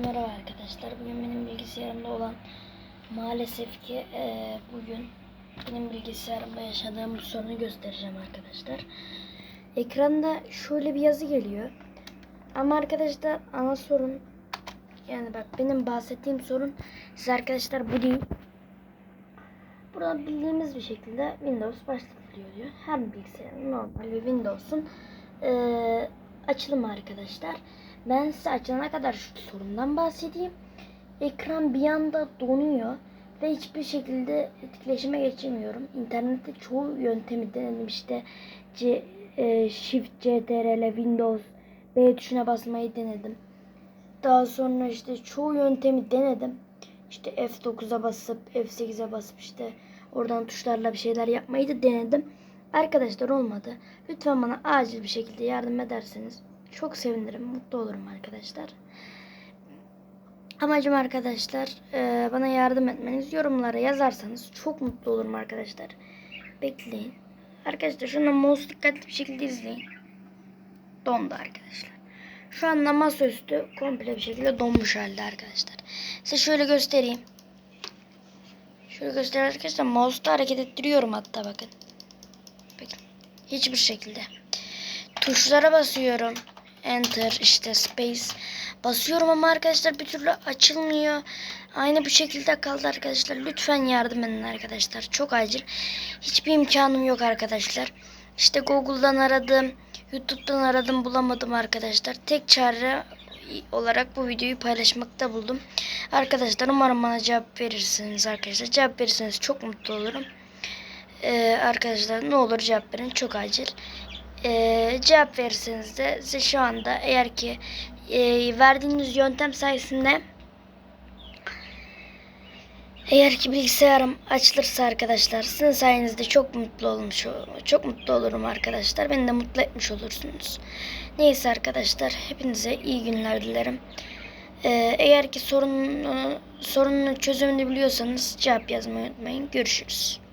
Merhaba arkadaşlar. Bugün benim bilgisayarımda olan maalesef ki eee, bugün benim bilgisayarımda yaşadığım bu sorunu göstereceğim arkadaşlar. Ekranda şöyle bir yazı geliyor. Ama arkadaşlar ana sorun yani bak benim bahsettiğim sorun size arkadaşlar bu değil. Burada bildiğimiz bir şekilde Windows başlatılıyor diyor. Her bilgisayarın normal bir Windows'un eee açılımı arkadaşlar. Ben size açana kadar şu sorundan bahsedeyim. Ekran bir anda donuyor ve hiçbir şekilde etkileşime geçemiyorum. İnternette çoğu yöntemi denedim işte C, e, Shift CTRL Windows B tuşuna basmayı denedim. Daha sonra işte çoğu yöntemi denedim. İşte F9'a basıp F8'e basıp işte oradan tuşlarla bir şeyler yapmayı da denedim. Arkadaşlar olmadı. Lütfen bana acil bir şekilde yardım ederseniz çok sevinirim, mutlu olurum arkadaşlar. Amacım arkadaşlar e, bana yardım etmeniz. Yorumlara yazarsanız çok mutlu olurum arkadaşlar. Bekleyin. Arkadaşlar şunu mouse dikkatli bir şekilde izleyin. Dondu arkadaşlar. Şu anda masaüstü komple bir şekilde donmuş halde arkadaşlar. Size şöyle göstereyim. Şöyle göstereyim arkadaşlar. Mouse'da hareket ettiriyorum hatta bakın. Bakın. Hiçbir şekilde. Tuşlara basıyorum. Enter işte space. Basıyorum ama arkadaşlar bir türlü açılmıyor. Aynı bu şekilde kaldı arkadaşlar. Lütfen yardım edin arkadaşlar. Çok acil. Hiçbir imkanım yok arkadaşlar. İşte Google'dan aradım. YouTube'dan aradım bulamadım arkadaşlar. Tek çare olarak bu videoyu paylaşmakta buldum. Arkadaşlar umarım bana cevap verirsiniz arkadaşlar. Cevap verirseniz çok mutlu olurum. Ee, arkadaşlar ne olur cevap verin. Çok acil. Ee, cevap verirseniz de size şu anda eğer ki e, verdiğiniz yöntem sayesinde eğer ki bilgisayarım açılırsa arkadaşlar sizin sayenizde çok mutlu olmuş çok mutlu olurum arkadaşlar. Beni de mutlu etmiş olursunuz. Neyse arkadaşlar hepinize iyi günler dilerim. Ee, eğer ki sorunun sorunun çözümünü biliyorsanız cevap yazmayı unutmayın. Görüşürüz.